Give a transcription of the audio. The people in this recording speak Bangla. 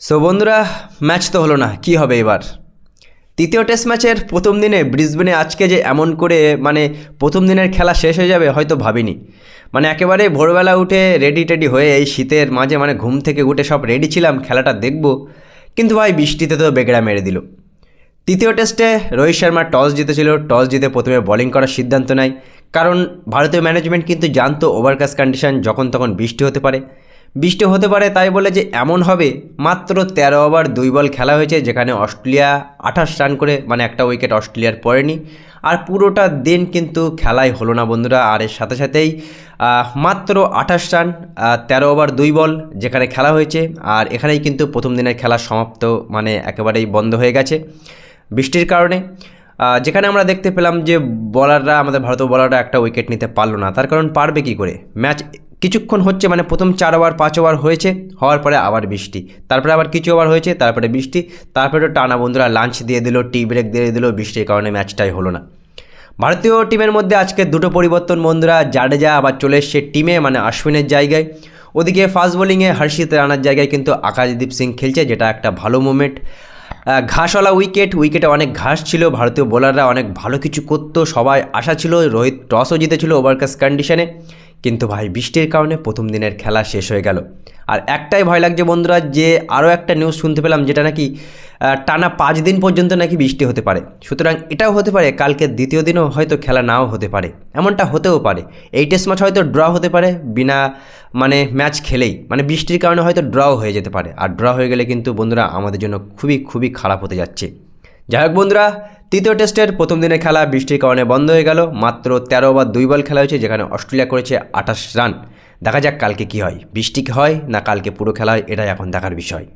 সো বন্ধুরা ম্যাচ তো হলো না, কি হবে এবার? তৃতীয় টেস্ট ম্যাচের প্রথম দিনে ব্রিসবেনে আজকে যে এমন করে মানে প্রথম দিনের খেলা শেষ হয়ে যাবে, হয়তো ভাবিনি। মানে একেবারে ভোরবেলা উঠে রেডি টেডি হয়ে এই শীতের মাঝে মানে ঘুম থেকে উঠে সব রেডি ছিলাম, খেলাটা দেখব। কিন্তু ভাই, বৃষ্টিতে তো বেগড়া মেরে দিল। তৃতীয় টেস্টে রোহিত শর্মা টস জিতেছিল, টস জিতে প্রথমে বোলিং করার সিদ্ধান্ত নেয় কারণ ভারতীয় ম্যানেজমেন্ট কিন্তু জানতো ওভারকাস্ট কন্ডিশন যখন তখন বৃষ্টি হতে পারে। বৃষ্টি হতে পারে তাই বলে যে এমন হবে। মাত্র তেরো ওভার দুই বল খেলা হয়েছে, যেখানে অস্ট্রেলিয়া আঠাশ রান করে মানে একটা উইকেট অস্ট্রেলিয়ার পড়েনি। আর পুরোটা দিন কিন্তু খেলাই হলো না বন্ধুরা, আর এর সাথে সাথেই মাত্র আঠাশ রান তেরো ওভার দুই বল যেখানে খেলা হয়েছে, আর এখানেই কিন্তু প্রথম দিনের খেলা সমাপ্ত মানে একেবারেই বন্ধ হয়ে গেছে বৃষ্টির কারণে। যেখানে আমরা দেখতে পেলাম যে বলাররা আমাদের ভারতীয় বলাররা একটা উইকেট নিতে পারল না, তার কারণ পারবে কি করে? ম্যাচ কিছুক্ষণ হচ্ছে মানে প্রথম চার ওভার, পাঁচ ওভার হয়েছে, হওয়ার পরে আবার বৃষ্টি। তারপরে আবার কিছু ওভার হয়েছে, তারপরে বৃষ্টি, তারপরে টানা বন্ধুরা লাঞ্চ দিয়ে দিল টি ব্রেক দিয়ে দিল, বৃষ্টির কারণে ম্যাচটাই হলো না। ভারতীয় টিমের মধ্যে আজকে দুটো পরিবর্তন বন্ধুরা, জাডেজা আবার চলে এসছে টিমে মানে আশ্বিনের জায়গায়। ওদিকে ফাস্ট বোলিংয়ে হর্ষিত রানার জায়গায় কিন্তু আকাশদীপ সিং খেলছে, যেটা একটা ভালো মুভমেন্ট ঘাসওয়ালা উইকেট উইকেটে অনেক ঘাস ছিল, ভারতীয় বোলাররা অনেক ভালো কিছু করতো, সবাই আশা ছিল, রোহিত টসও জিতেছিল ওভারকাস্ট কন্ডিশনে কিন্তু ভাই, বৃষ্টির কারণে প্রথম দিনের খেলা শেষ হয়ে গেল। আর একটাই ভয় লাগছে বন্ধুরা, যে আরও একটা নিউজ শুনতে পেলাম, যেটা নাকি টানা পাঁচ দিন পর্যন্ত নাকি বৃষ্টি হতে পারে। সুতরাং এটাও হতে পারে, কালকে দ্বিতীয় দিনও হয়তো খেলা নাও হতে পারে। এমনটা হতেও পারে। এই টেস্ট ম্যাচ হয়তো ড্র হতে পারে, বিনা মানে ম্যাচ খেলেই। মানে বৃষ্টির কারণে হয়তো ড্রও হয়ে যেতে পারে। আর ড্র হয়ে গেলে কিন্তু বন্ধুরা, আমাদের জন্য খুবই খুবই খারাপ হতে যাচ্ছে। যাই হোক বন্ধুরা তৃতীয় টেস্টের প্রথম দিনের খেলা বৃষ্টির কারণে বন্ধ হয়ে গেল। মাত্র তেরো বা দুই বল খেলা হয়েছে, যেখানে অস্ট্রেলিয়া করেছে আঠাশ রান। দেখা যাক কালকে কি হয়। বৃষ্টি হয় না কালকে পুরো খেলা হয়, এটাই এখন দেখার বিষয়।